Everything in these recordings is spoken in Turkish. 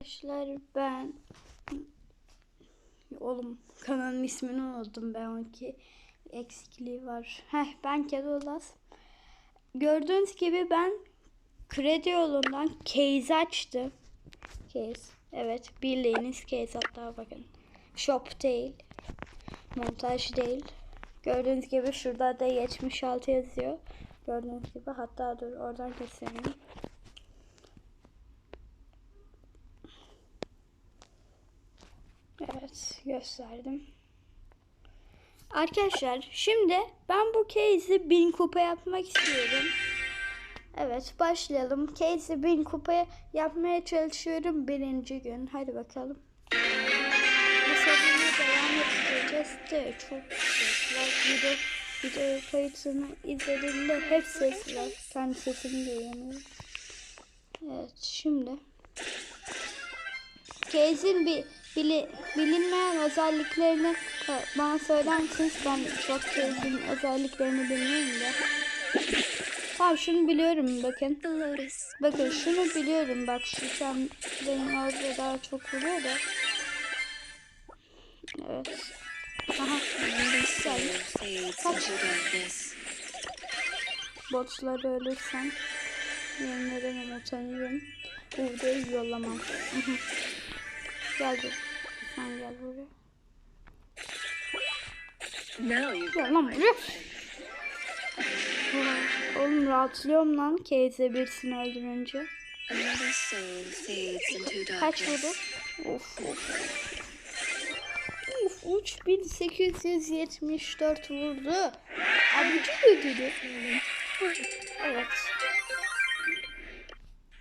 Arkadaşlar ben oğlum kanalın ismini unuttum ben onki eksikliği var. Heh ben Kedolas. Gördüğünüz gibi ben kredi yolundan case açtım. Case. Evet bildiğiniz case hatta bakın. Shop değil. Montaj değil. Gördüğünüz gibi şurada da 76 yazıyor. Gördüğünüz gibi hatta dur oradan göstereyim. Evet gösterdim. Arkadaşlar şimdi ben bu case'i 1000 kupa yapmak istiyorum. Evet başlayalım. Case'i 1000 kupa yapmaya çalışıyorum birinci gün. Hadi bakalım. Bu devam edeceğiz de çok sesler. Video, video kayıtını izlediğimde hep sesler. Kendi sesimi duyamıyorum. Evet şimdi. Case'in bir bili, bilinmeyen özelliklerini e, bana söyler misiniz? Ben çok Case'in özelliklerini bilmiyorum da. Tamam şunu biliyorum bakın. Bakın şunu biliyorum bak şu sen benim orada daha çok vuruyor da. Evet. Aha. Güzel. Darkness. Botları ölürsem ederim utanıyorum. Bu videoyu yollamam. Mhm. Sen gel buraya. Gel lan buraya. Oğlum rahatlıyorum lan Kate'e birisini öldürünce. Kaç vurdu? Of of. Of 3874 vurdu. Abici ödülü. Evet.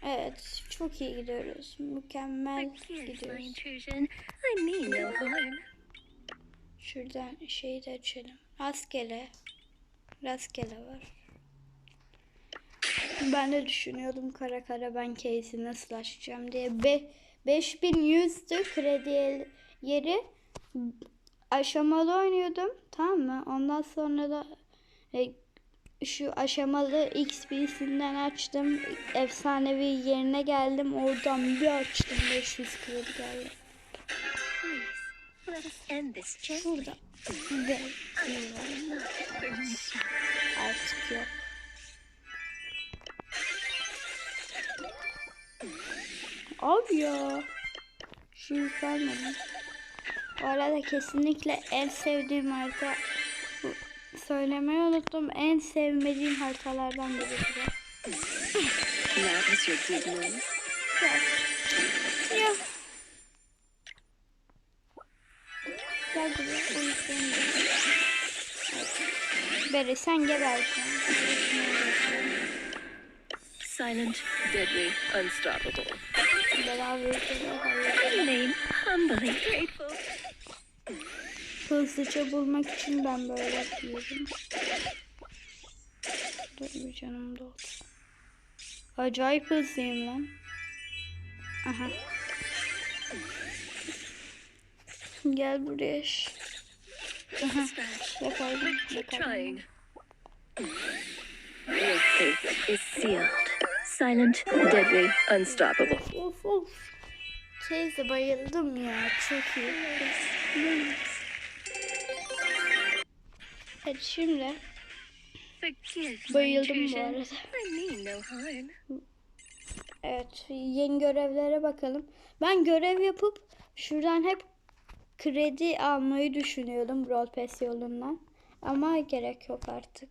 Evet çok iyi gidiyoruz. Mükemmel gidiyoruz. Şuradan şeyi de açalım. Rastgele. Rastgele var. Ben de düşünüyordum kara kara ben case'i nasıl açacağım diye. Be 5100'dü kredi yeri. Aşamalı oynuyordum. Tamam mı? Ondan sonra da e, şu aşamalı XP'sinden açtım. Efsanevi yerine geldim. Oradan bir açtım 500 kredi geldi. Şurada. Ve artık yok. Abi ya. Şu yükselmedi. Bu arada kesinlikle en sevdiğim harita söylemeyi unuttum. En sevmediğim haritalardan biri bu. Gel. Ya. Gel buraya. Beri sen gebertin. Silent, deadly, unstoppable. Beraber Name humbly grateful. Hızlıca bulmak için ben böyle yapıyorum. Dur bir canım doldu. Acayip hızlıyım lan. Aha. Gel buraya. Aha. İs sealed. Silent, deadly, unstoppable. Of of. Teyze bayıldım ya. Çok iyi. Evet şimdi bayıldım bu arada. Evet, yeni görevlere bakalım. Ben görev yapıp şuradan hep kredi almayı düşünüyordum Brawl Pass yolundan. Ama gerek yok artık.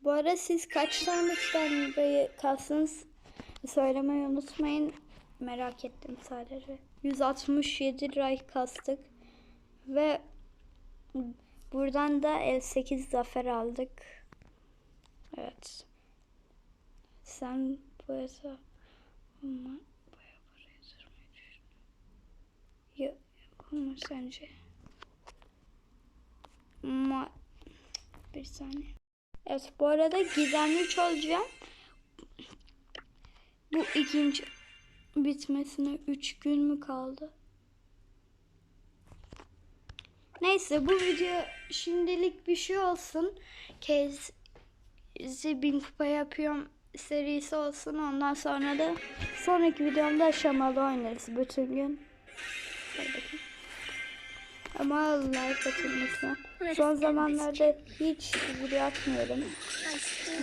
Bu arada siz kaç tane tane kalsınız söylemeyi unutmayın. Merak ettim sadece. 167 lira kastık. Ve buradan da 58 zafer aldık. Evet. Sen bu hesap baya para yatırmayı düşünüyorum. Ya yapılır sence? Ma bir saniye. Evet bu arada gizemli üç olacağım. Bu ikinci bitmesine 3 gün mü kaldı? Neyse bu video şimdilik bir şey olsun. Kez bin kupa yapıyorum serisi olsun. Ondan sonra da sonraki videomda aşamalı oynarız bütün gün. Ama like atın lütfen. Son zamanlarda hiç video atmıyorum.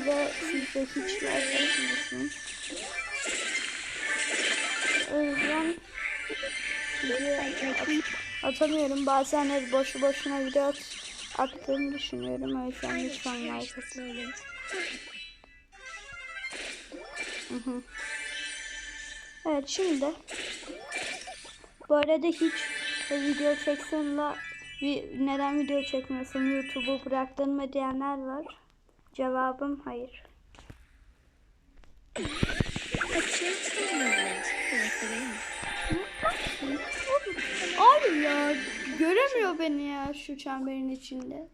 Ve siz de hiç like atmıyorsunuz. O yüzden video at- atamıyorum. Bazen boşu boşuna video at, attığımı düşünüyorum. O yüzden lütfen like atın. Hı hı. Evet şimdi bu arada hiç video vi- neden video çekmiyorsun YouTube'u bıraktın mı diyenler var. Cevabım hayır. A ya göremiyor beni ya şu çemberin içinde.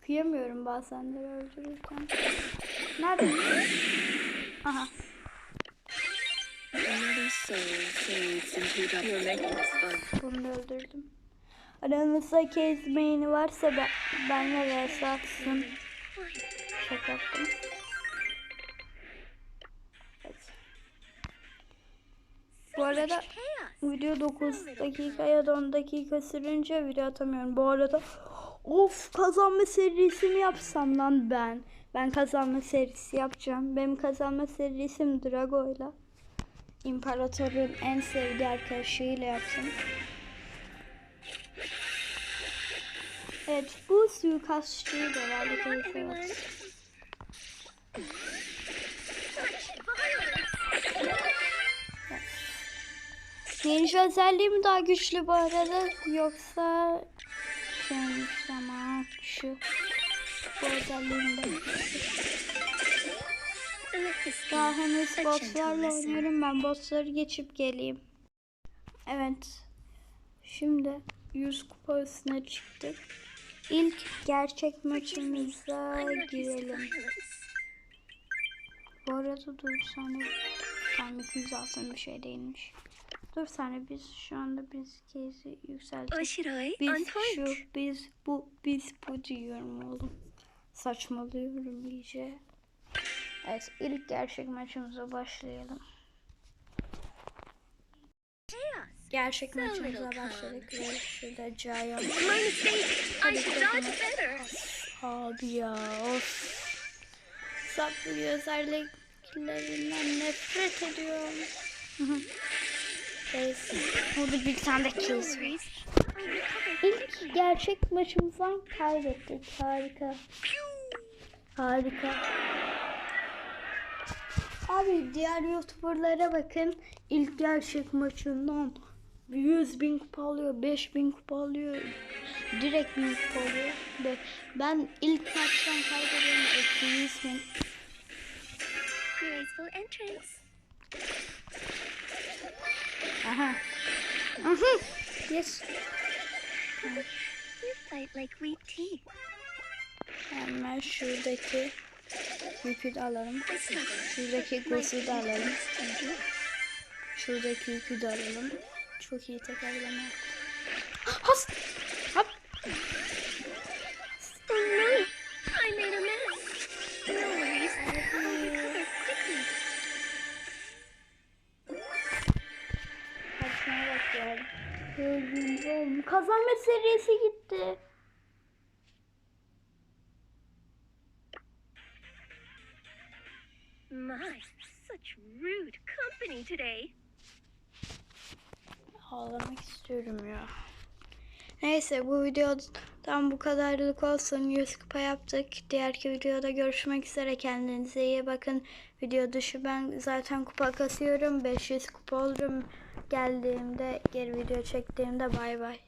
Kıyamıyorum bazenleri öldürürken. Nerede? Aha. Bunu öldürdüm. Aranızda kezmeyeni varsa ben, benle vs atsın. Şaka yaptım. Bu arada video 9 dakika ya da 10 dakika sürünce video atamıyorum. Bu arada of kazanma serisi mi yapsam lan ben? Ben kazanma serisi yapacağım. Benim kazanma serisim Drago'yla. İmparatorun en sevdiği arkadaşıyla yapsam. Evet bu suikastçıyı da herhalde keyifli Ninja özelliği mi daha güçlü bu arada yoksa şeymiş ama şu bu de Let this be daha henüz bosslarla oynuyorum ben bossları geçip geleyim. Evet şimdi 100 kupa üstüne çıktık. İlk gerçek maçımıza girelim. Bu arada dur. Tam 200 altın bir şey değilmiş. Dur saniye biz şu anda biz kezi Or yükselttik. should I? Biz point. şu biz bu biz bu diyorum oğlum. Saçmalıyorum iyice. Evet ilk gerçek maçımıza başlayalım. Gerçek maçımıza başladık ve şurada Giant. Abi ya of. Saklı özelliklerinden nefret ediyorum. Burada bir tane de kill var. İlk gerçek maçımızdan kaybettik. Harika. Harika. Abi diğer youtuberlara bakın. İlk gerçek maçından 100 bin kupa alıyor, 5 bin kupa alıyor. Direkt bin kupa alıyor. Ve ben ilk maçtan kaybediyorum. 100 bin. Graceful entrance. Aha. Aha. Yes. You fight like weak tea. Hemen şuradaki yükü de alalım. Şuradaki gosu da alalım. Şuradaki yükü de alalım. Çok iyi tekerleme. Has. Hop. Dördüncü oldum. Kazanma serisi gitti. My, such rude company today. Ağlamak istiyorum ya. Neyse bu videodan bu kadarlık olsun. 100 kupa yaptık. Diğerki videoda görüşmek üzere. Kendinize iyi bakın. Video dışı ben zaten kupa kasıyorum. 500 kupa olurum. Geldiğimde geri video çektiğimde bay bay.